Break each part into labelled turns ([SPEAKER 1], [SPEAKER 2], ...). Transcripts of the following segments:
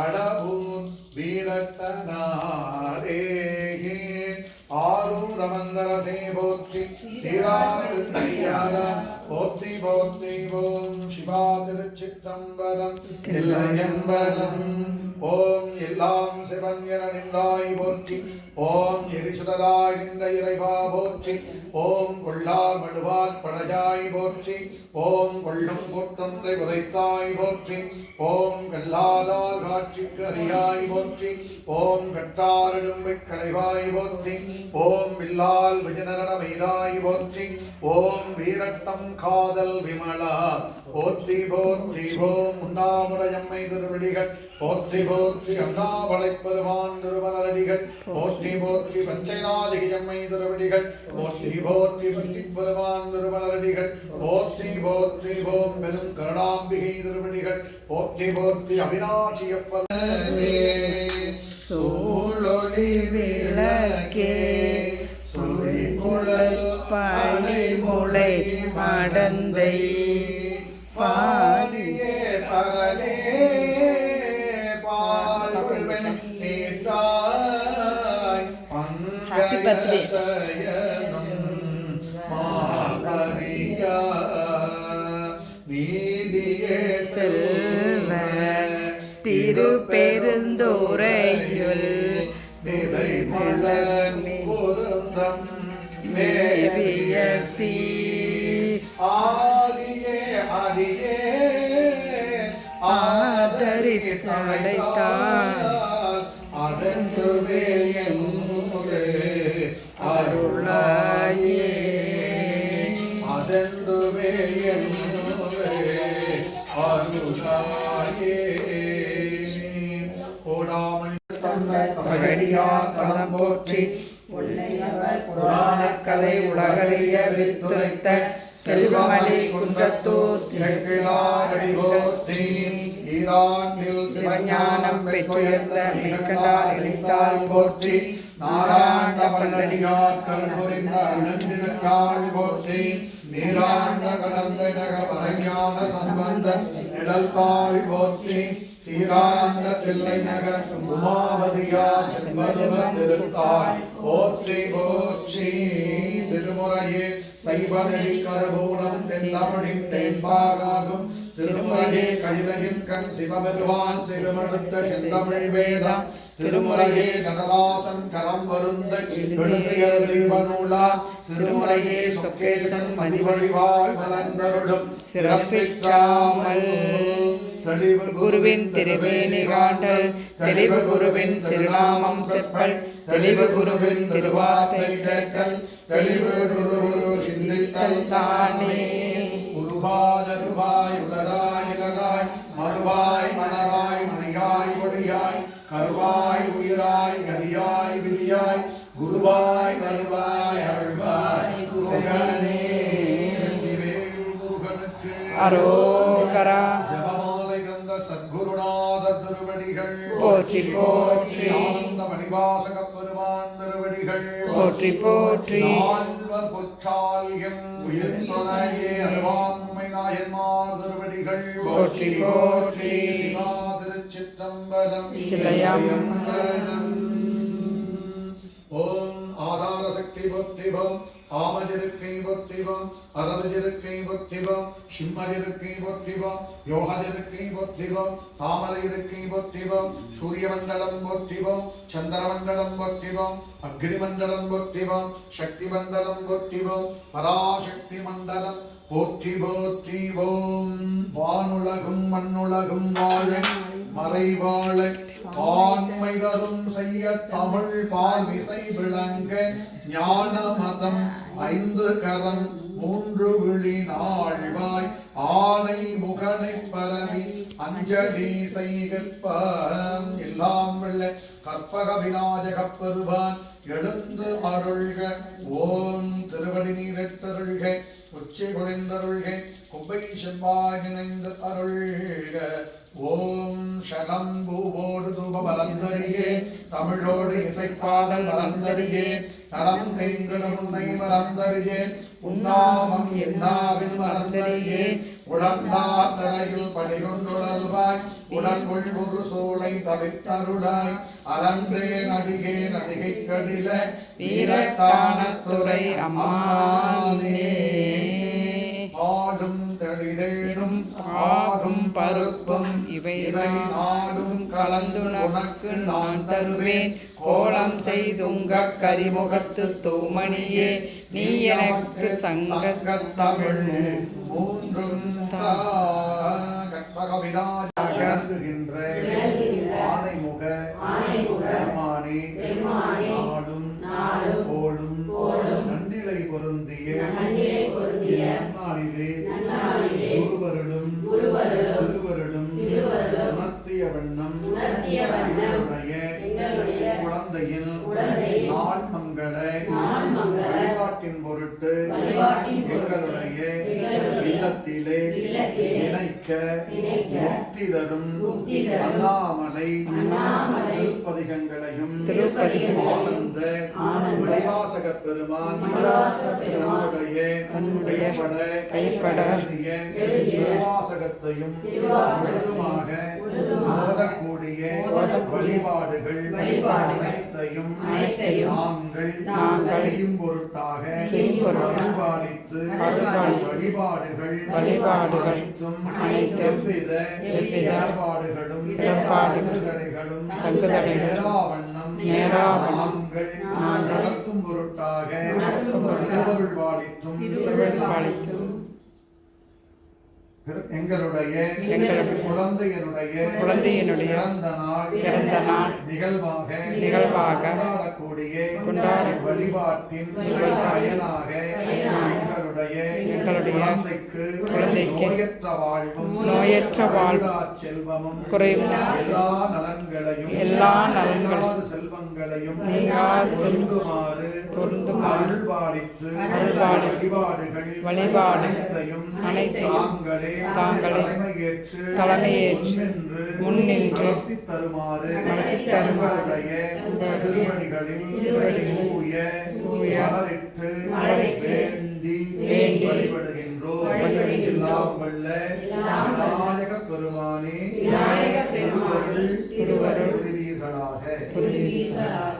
[SPEAKER 1] கடவுர் வீரட்டனாரே ஆரூர் அமந்தரதே போற்றி சீராறு கையார போற்றி போற்றி ஓம் சிவா திருச்சிற்றம்பலம் தில்லையம்பலம் ஓம் எல்லாம் சிவன் என நின்றாய் போற்றி. ஓம் எரிசுடராய் நின்ற இறைவா போற்றி. ஓம் கொள்ளார் மடுவார் படஜாய் போற்றி. ஓம் கொள்ளும் கூற்றொன்றை உதைத்தாய் போற்றி. ஓம் கல்லாதார் காட்சிக்கு அறியாய் போற்றி. ஓம் கட்டாரிடும்பை களைவாய் போற்றி. ஓம் வில்லால் விஜயநரண மெய்தாய் போற்றி. ஓம் வீரட்டம் காதல் விமலா. போற்றி போற்றி ஓம் உண்ணாமுடையம்மை திருவிடிகள். போற்றி போற்றி அண்ணாமலை பெருமான் திருமலரடிகள் போற்றி போற்றி பஞ்சைநாதிகம்மை திருவடிகள் போற்றி போற்றி பட்டி பெருமான் திருமலரடிகள் போற்றி போற்றி போம் பெரும் கருணாம்பிகை திருவிடிகள் போற்றி போற்றி அவினாட்சியப்பனே சூழொளி விளக்கே சுழி குழல்
[SPEAKER 2] பனை முளை மடந்தை.
[SPEAKER 1] பாதியே பரனே நீதியே
[SPEAKER 2] செல்வ திருப்பெருந்துறையுள்
[SPEAKER 1] நிறை மலர் பொருந்தம்
[SPEAKER 2] மேவிய சீ
[SPEAKER 1] ஆதியே அடியே
[SPEAKER 2] ஆதரித்தழைத்தார்.
[SPEAKER 1] அதன்றுவே என்னுரே பரஞான சம்பந்த நிழல்பாள் போற்றி சீராந்த தில்லை நகர் உமாவதியா செம்பதுவ திருத்தாள். போற்றி போற்றி திருமுறையே சைவநெறி கரபூரம் தென்தமிழின் தென்பாகாகும். திருமுறையே கழிலையின் கண் சிவபெருவான் சிறுமடுத்த செந்தமிழ் வேதம். திருமுறையே கதவாசன் கரம் வருந்த எழுதியல் தெய்வநூலா திருமுறையே சொக்கேசன் மதிவழிவாய் மலர்ந்தருளும்
[SPEAKER 2] சிறப்பிற்றாமல்.
[SPEAKER 1] தெளிவு
[SPEAKER 2] குருவின் திருவேணி காண்டல் தெளிவு குருவின் சிறுநாமம் செப்பல் தெளிவு குருவின் திருவார்த்தை கேட்டல்
[SPEAKER 1] தெளிவு குரு குரு சிந்தித்தல்
[SPEAKER 2] தானே.
[SPEAKER 1] உருவாதருவாய் உயிராய் கதியாய் விதியாய் குருவாய் வருவாய் அருள்வாய் வெற்றிவேல் முருகனுக்கு
[SPEAKER 2] அரோகரா
[SPEAKER 1] ஜபமாலை தந்த சத்குருநாத திருவடிகள்
[SPEAKER 2] போற்றி போற்றி
[SPEAKER 1] ஆனந்த மணிவாசக பெருமான் திருவடிகள்
[SPEAKER 2] போற்றி போற்றி
[SPEAKER 1] நால்வர் பொற்றால்யம் உயிர் துணையே அருவாண்மை நாயன்மார் திருவடிகள்
[SPEAKER 2] போற்றி போற்றி. தில்லையம்பலம்.
[SPEAKER 1] ஓம் ஆதார சக்தி போற்றிவோம் ஆமஜிருக்கை போற்றிவோம் அரபஜிருக்கை போற்றிவோம் சிம்மஜிருக்கை போற்றிவோம் யோகஜிருக்கை போற்றிவோம் தாமரை இருக்கை போற்றிவோம் சூரிய மண்டலம் போற்றிவோம் சந்திர மண்டலம் போற்றிவோம் அக்னி மண்டலம் போற்றிவோம் சக்தி மண்டலம் போற்றிவோம் பராசக்தி மண்டலம் போற்றி போற்றி ஓம் வானுலகும் மண்ணுலகும் வாழ மறைவாழ ஆண்மை தரும் செய்ய தமிழ் பார்மிசை விளங்க ஞான மதம் ஐந்து கரம் மூன்று விழி நாழ்வாய் ஆணை முகனை பரவி அஞ்சலி செய்கற்பம் எல்லாம் வெள்ள கற்பக விநாயகப் பெறுவான். எழுந்து அருள்க. ஓம் திருவடி நீரத்தருள்க உச்சி குறைந்தருள்க. கும்பை செவ்வாய் நினைந்து அருள்க. ஓம் ஷலம்பூவோடு தூப பலந்தரியே தமிழோடு இசைப்பாடல் வளர்ந்தறியே நலம் தெய்களும் உன்னை மலர்ந்தறியே உண்ணாமம் என்னாவில் மறந்தறியே உழந்தார் தரையில் பணிகொண்டுழல்வாய் உடல் உள்முறு சூளை தவித்தருளாய் அலந்தே நடிகே நடிகை கடில
[SPEAKER 2] வீரட்டானத்துறை அம்மானே.
[SPEAKER 1] ஆடும் தெளிதேடும்
[SPEAKER 2] ஆகும் பருப்பும் இவை
[SPEAKER 1] நாடும்
[SPEAKER 2] கலந்துனக்கு நான் தருவேன். கோலம் செய்துங்க கரிமுகத்து தூமணியே நீ எனக்கு சங்கத் தமிழ்
[SPEAKER 1] மூன்றும் ஆனைமுக அண்ணாமலை திருப்பதிகங்களையும் ஆனந்த மணிவாசக பெருமான் கைப்பட
[SPEAKER 2] கைப்பட
[SPEAKER 1] எழுதிய திருவாசகத்தையும் முழுதுமாக ஓதக்கூடிய வழிபாடுகள் அனைத்தையும் நாங்கள்
[SPEAKER 2] நாங்கள்
[SPEAKER 1] செய்யும் பொருட்டாக அருள்பாலித்து வழிபாடுகள் அனைத்தும் எவ்வித இடர்பாடுகளும் தங்குதடைகளும் நேராவண்ணம் நாங்கள் நடத்தும் பொருட்டாக திருவருள்பாலித்தும்
[SPEAKER 2] திருவருள்பாலித்தும்
[SPEAKER 1] எங்களுடைய
[SPEAKER 2] எங்களுடைய
[SPEAKER 1] குழந்தையனுடைய
[SPEAKER 2] குழந்தையினுடைய
[SPEAKER 1] பிறந்த நாள்
[SPEAKER 2] பிறந்த நாள்
[SPEAKER 1] நிகழ்வாக
[SPEAKER 2] நிகழ்வாக
[SPEAKER 1] கொண்டாடக்கூடிய
[SPEAKER 2] கொண்டாட-
[SPEAKER 1] வழிபாட்டின்
[SPEAKER 2] வழிபாட்டின்
[SPEAKER 1] பயனாக எங்களுடைய
[SPEAKER 2] எங்களுடைய
[SPEAKER 1] குழந்தைக்கு நோயற்ற வாழ்வும்
[SPEAKER 2] நோயற்ற
[SPEAKER 1] குறைவில்லா செல்வமும்
[SPEAKER 2] குறைவில்லா
[SPEAKER 1] எல்லா நலன்களையும்
[SPEAKER 2] எல்லா நலன்களும்
[SPEAKER 1] செல்வங்களையும்
[SPEAKER 2] நீங்காத செல்வம்
[SPEAKER 1] பொருந்துமாறு அருள்பாலித்து
[SPEAKER 2] அருள்பாலித்து
[SPEAKER 1] வழிபாடுகள்
[SPEAKER 2] வழிபாடு
[SPEAKER 1] அனைத்தையும்
[SPEAKER 2] அனைத்தையும்
[SPEAKER 1] தாங்களே
[SPEAKER 2] தாங்களே
[SPEAKER 1] தலைமையேற்று
[SPEAKER 2] தலைமையேற்று
[SPEAKER 1] முன்னின்று நடத்தித் தருமாறு
[SPEAKER 2] நடத்தித் தருமாறு
[SPEAKER 1] திருவடிகளில் தூய
[SPEAKER 2] தூய
[SPEAKER 1] மலரிட்டு வேண்டி வழிபடுகின்றோம். எல்லாம் வல்ல விநாயக பெருமானே,
[SPEAKER 2] திருவருள்
[SPEAKER 1] புரிவீர்களாக.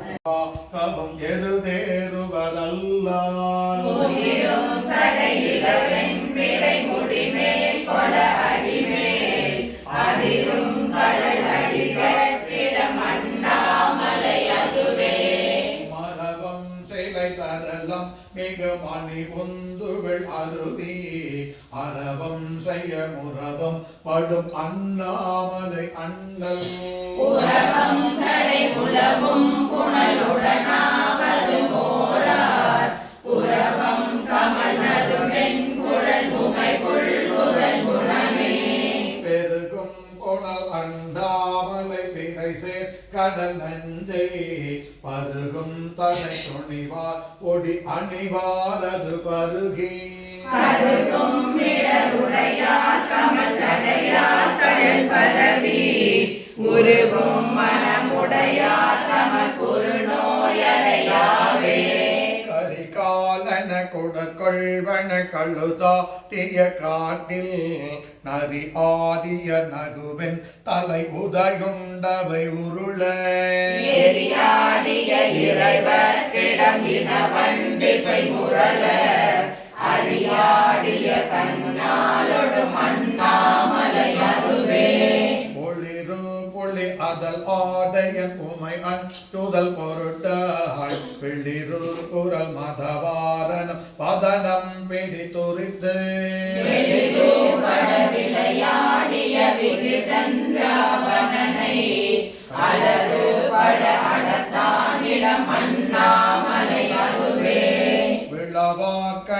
[SPEAKER 1] அருவி அரவம் செய்ய முரபம் படும் அண்ணாமலை அண்ணல். பெருகும் குணல் அண்டாமலை பிறை சேர் கடல் நஞ்சை. பருகும் தலை துணிவார் ஒடி அணிவாரது பருகி.
[SPEAKER 2] உருகும் மனமுடையார் தமக்குரு நோயடையாவே
[SPEAKER 1] கரிகாலன குடற்கொள்வன கழுதாட்டிய காட்டில் நதி ஆடிய நகுவென் தலை உதயுண்டவை உருள.
[SPEAKER 2] எரியாடிய இறைவர் கிடமின வண்டிசை முரள. அறியாடிய கண்ணாலொடு மண்ணாமலை அதுவே
[SPEAKER 1] ஒளிரு புள்ளி அதல் ஆடையன் உமை அச்சுதல் பொருட்டாய் பிள்ளிரு குரல் மதவாரணம் பதனம் பிடி துரித்து
[SPEAKER 2] விளையாடிய விகிதன்றாவணனை அலரு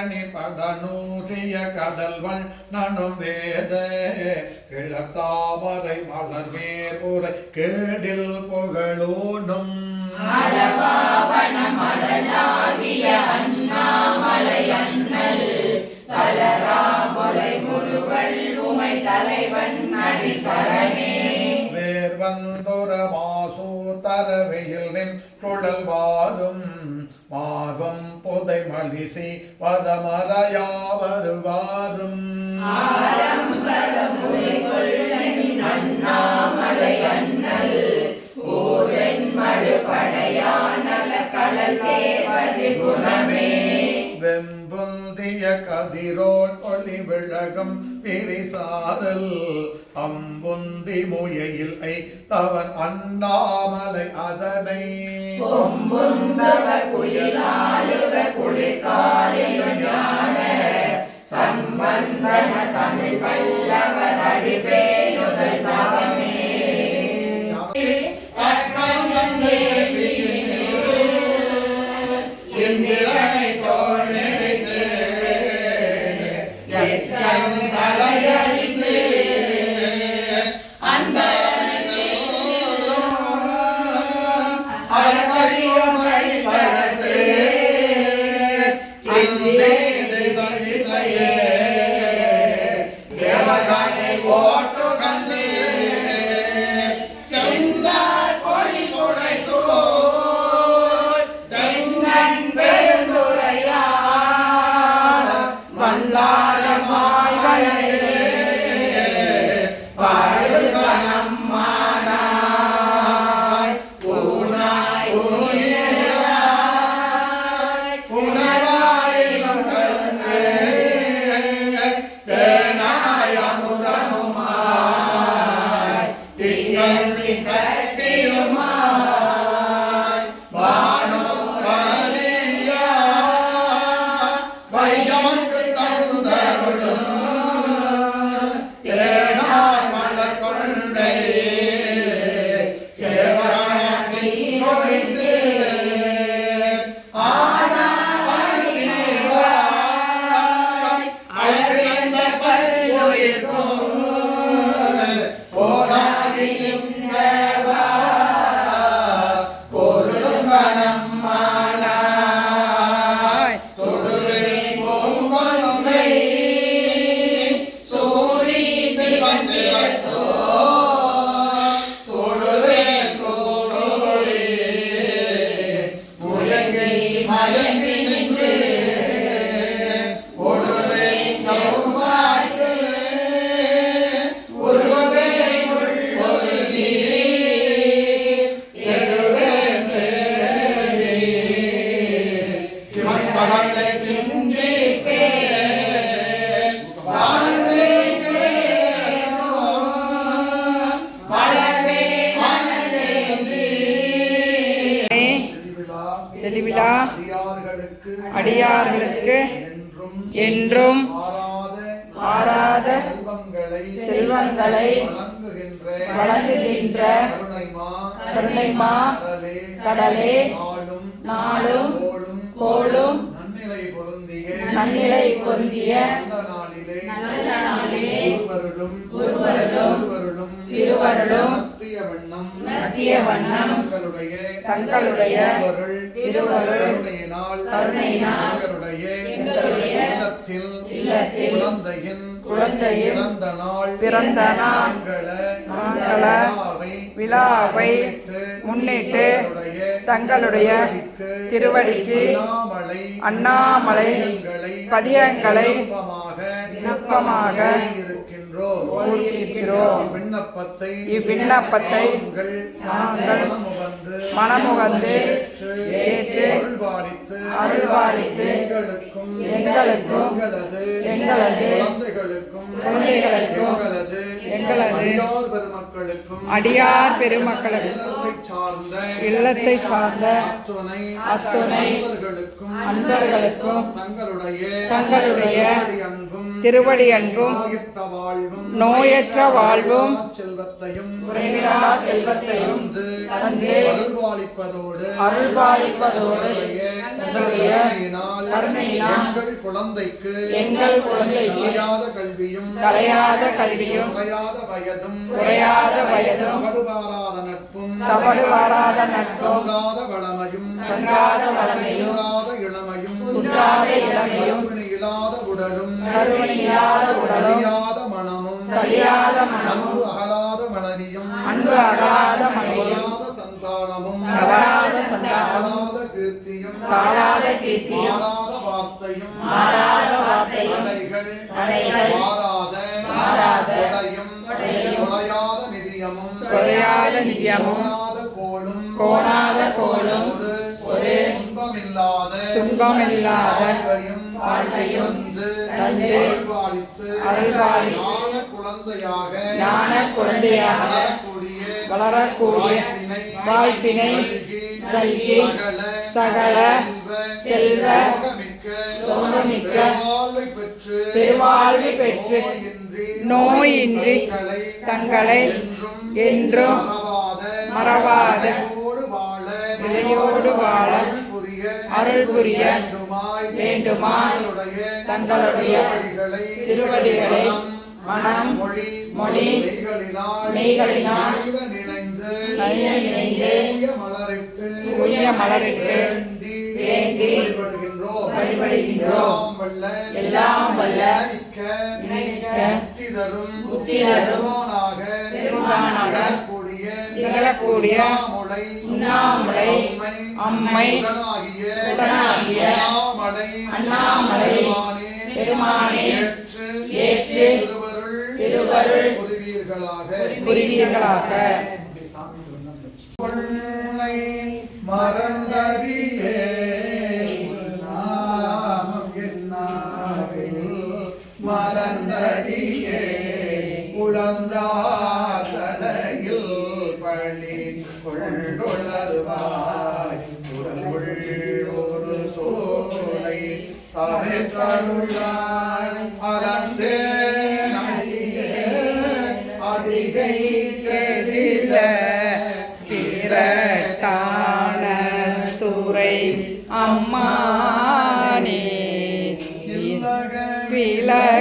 [SPEAKER 1] விளவாக்கணி படனூற்றிய கடல்வள் நனும் வேத கிளத்தாமரை மலர் மேற்குரை கேடில் புகழோனும்.
[SPEAKER 2] அளவாவன மடலாகிய அண்ணாமலை அண்ணல் தலராமுலை முருவள் உமை தலைவன் அடி சரணே.
[SPEAKER 1] வேர் வந்துர மாசூர் தரவையில் நின் குழல் வாரும் மார்பம் புதை மலிசி வரமறையா வருவாரும். வெம்புந்திய கதிரோன் ஒளி விழகம் பிரிசாரல் அம்புந்தி முயையில் ஐ தவன் அண்ணாமலை அதனை.
[SPEAKER 2] கொம்புந்தவ குயிலாளுவ குளிர்காலியுஞான சம்பந்தன தமிழ் வல்லவர்
[SPEAKER 1] அடிபே.
[SPEAKER 3] love.
[SPEAKER 1] கருணைமா கடலே நாளும் கோளும் நன்னிலை பொருந்திய ஒருவருடும்
[SPEAKER 3] இருவருளும்
[SPEAKER 1] மத்திய வண்ணம் தங்களுடைய திருவருள் கருணையினால் எங்களுடைய இல்லத்தில் குழந்தையின் பிறந்த நாள்
[SPEAKER 3] பிறந்த நாள்
[SPEAKER 1] மங்கள விழாவை
[SPEAKER 3] முன்னிட்டு தங்களுடைய திருவடிக்கு
[SPEAKER 1] அண்ணாமலை
[SPEAKER 3] பதியங்களை
[SPEAKER 1] விண்ணப்பமாக இருக்கின்றோம் விண்ணப்பத்தை
[SPEAKER 3] இவ்விண்ணப்பத்தை நாங்கள்
[SPEAKER 1] மனமுகந்து ஏற்று அருள்பாலித்து
[SPEAKER 3] அருள்பாலித்து
[SPEAKER 1] எங்களுக்கும்
[SPEAKER 3] எங்களுக்கும்
[SPEAKER 1] எங்களது
[SPEAKER 3] எங்களது
[SPEAKER 1] குழந்தைகளுக்கும்
[SPEAKER 3] குழந்தைகளுக்கும்
[SPEAKER 1] எங்களது
[SPEAKER 3] எங்களது
[SPEAKER 1] அடியார் பெருமக்களுக்கும்
[SPEAKER 3] அடியார் பெருமக்களுக்கு
[SPEAKER 1] இல்லத்தை சார்ந்த
[SPEAKER 3] இல்லத்தை சார்ந்த
[SPEAKER 1] அத்துணை
[SPEAKER 3] அத்துணை
[SPEAKER 1] அன்பர்களுக்கும்
[SPEAKER 3] அன்பர்களுக்கும்
[SPEAKER 1] தங்களுடைய
[SPEAKER 3] தங்களுடைய
[SPEAKER 1] திருவடி அன்பும்
[SPEAKER 3] திருவடி அன்பும்
[SPEAKER 1] நோயற்ற வாழ்வும் செல்வத்தையும்
[SPEAKER 3] குறைவிலா செல்வத்தையும்
[SPEAKER 1] தந்து அருள்பாலிப்பதோடு
[SPEAKER 3] அருள்பாலிப்பதோடு
[SPEAKER 1] எங்கள் குழந்தைக்கு
[SPEAKER 3] எங்கள் குழந்தைக்கு
[SPEAKER 1] கலையாத கல்வியும்
[SPEAKER 3] கலையாத கல்வியும்
[SPEAKER 1] குறையாத வயதும்
[SPEAKER 3] குறையாத வயதும்
[SPEAKER 1] தவறுபாராத நட்பும்
[SPEAKER 3] தவறுவாராத நட்பும்
[SPEAKER 1] வளமையும்
[SPEAKER 3] குன்றாத வளமையும்
[SPEAKER 1] இளமையும்
[SPEAKER 3] இளமையும்
[SPEAKER 1] இல்லாத உடலும்
[SPEAKER 3] இல்லாத உடலும்
[SPEAKER 1] சலியாத மனமும் அகலாத மனைவியும்
[SPEAKER 3] அன்பு அகலாத மனைவியும்
[SPEAKER 1] சந்தானமும்
[SPEAKER 3] தவறாத சந்தானமும்
[SPEAKER 1] கீர்த்தியும்
[SPEAKER 3] தாழாத கீர்த்தியும்
[SPEAKER 1] வார்த்தையும்
[SPEAKER 3] மாறாத வார்த்தையும்
[SPEAKER 1] தடைகள் மாறாத
[SPEAKER 3] மாறாத
[SPEAKER 1] கொலையாத நிதியமும்
[SPEAKER 3] கொலையாத நிதியமும்
[SPEAKER 1] கோணாத
[SPEAKER 3] கோலும்
[SPEAKER 1] ஒரு துன்பமில்லாத
[SPEAKER 3] துன்பமில்லாத
[SPEAKER 1] வாழ்வையும்
[SPEAKER 3] வாழ்வையும்
[SPEAKER 1] தந்து அருள்பாலித்து
[SPEAKER 3] அருள்பாலித்து
[SPEAKER 1] குழந்தையாக
[SPEAKER 3] ஞான குழந்தையாக
[SPEAKER 1] வளரக்கூடிய
[SPEAKER 3] வாய்ப்பினை நல்கி சகல செல்வ சோகமிக்க பெருவாழ்வு பெற்று நோயின்றி தங்களை என்றும் மறவாத நிலையோடு வாழ அருள் புரிய வேண்டுமாய் தங்களுடைய திருவடிகளை மனம் மொழி மெய்களினால் நல்க நினைந்து தூய மலரிட்டு வேண்டி வழிபடுகின்றோம். எல்லாம் வல்ல நினைக்க புத்தி தரும் பெருமானாக நிகழக்கூடிய உண்ணாமுலை அம்மை உடனாகிய அண்ணாமலை பெருமானே ஏற்று திருவருள் புரிவீர்களாக.
[SPEAKER 1] பொன்னை மறந்தறியே மறந்தறியே உழந்தாதலையில் பள்ளி கொள்ளுழல்வாய் உடல் ஒரு சோலை அவை கருளாய் அதிகை கெடில
[SPEAKER 3] திரட்டான துறை அம்மானே விளக்கது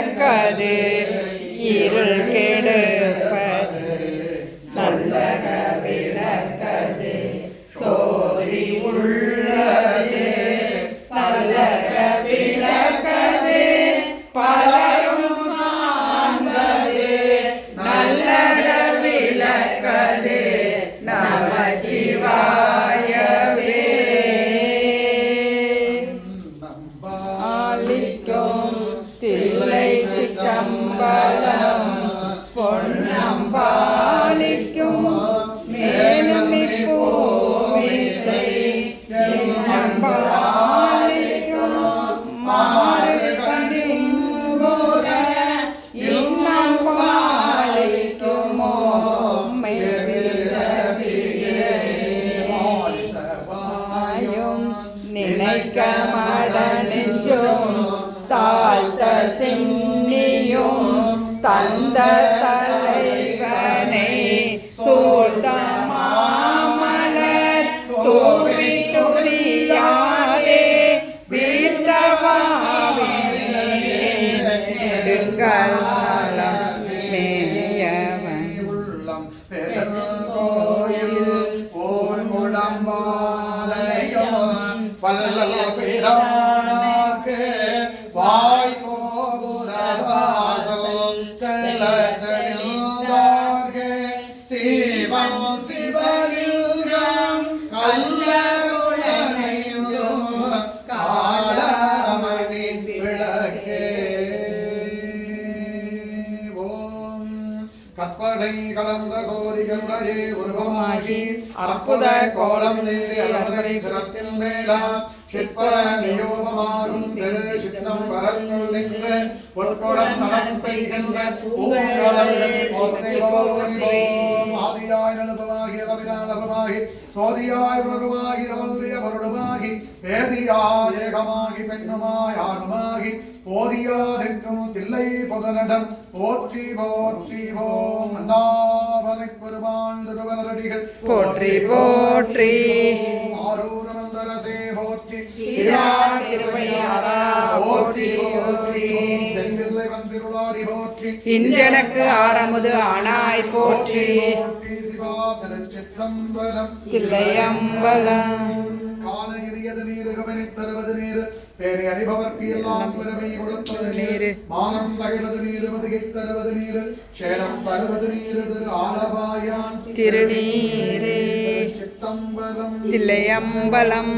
[SPEAKER 1] அற்புத கோலம் நீடி அலங்கரை சிறப்பின் மேலா சிற்பர நியோகமாகும் திரு சித்தம் வரத்துள் நின்று நலம் செய்கின்ற ஆதியாய் சோதியாய் தோன்றிய ஏகமாகி பெண்ணுமாய் ஆணுமாகி போதியாதெங்கும் தில்லை பொதனடம் போற்றி போற்றி போம். அண்ணாமலை பெருமான் திருவலடிகள்
[SPEAKER 3] போற்றி போற்றி.
[SPEAKER 1] ஆரூரமந்தரசே போற்றி
[SPEAKER 3] திருவையாரா போற்றி போற்றி.
[SPEAKER 1] செந்தில்லை வந்திருளாரி போற்றி.
[SPEAKER 3] இன்றெனக்கு ஆரமுது ஆனாய் போற்றி.
[SPEAKER 1] போற்றி சிவா திருச்சிற்றம்பலம்.
[SPEAKER 3] தில்லையம்பலம்.
[SPEAKER 1] காண எரியது தருவது நீர். பேணி அணிபவர்க்கு எல்லாம் பெருமை கொடுப்பது நீர் மானம் தகைவது நீர் மதியை தருவது நீர் சேலம் தருவது நீர் திரு ஆலபாயான்
[SPEAKER 3] திருநீரே
[SPEAKER 1] சித்தம்பரம்
[SPEAKER 3] தில்லையம்பலம்